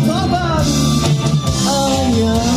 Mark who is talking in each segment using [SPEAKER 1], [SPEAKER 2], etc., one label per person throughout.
[SPEAKER 1] otoban Ayağım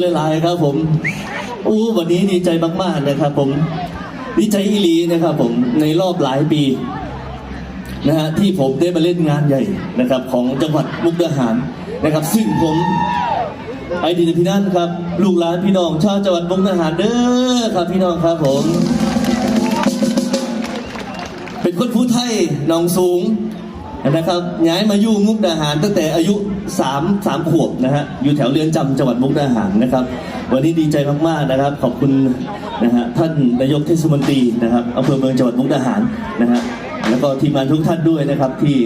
[SPEAKER 1] หลายๆครับ ผมอู้วันนี้ดีใจมากๆนะครับ ผมดีใจอีหลีนะครับ ผมในรอบหลายปีนะฮะที่ผมได้มาเล่นงานใหญ่นะครับ ของจังหวัดมุกดาหารนะครับ ซึ่งผมไอดีนพี่นั่นครับ ลูกหลานพี่น้องชาวจังหวัดมุกดาหารเด้อครับ พี่น้องครับ ผม เป็นคนผู้ไทยหนองสูง นะครับย้ายมาอยู่มุกดาหารตั้งแต่อายุ3 3ขวบนะฮะอยู่แถวเรือนจำจังหวัดมุกดาหารนะครับ วันนี้ดีใจมากๆนะครับ ขอบคุณนะฮะท่านนายกเทศมนตรีนะครับอำเภอเมืองจังหวัดมุกดาหารนะฮะแล้วก็ทีมงานทุกท่านด้วยนะครับที่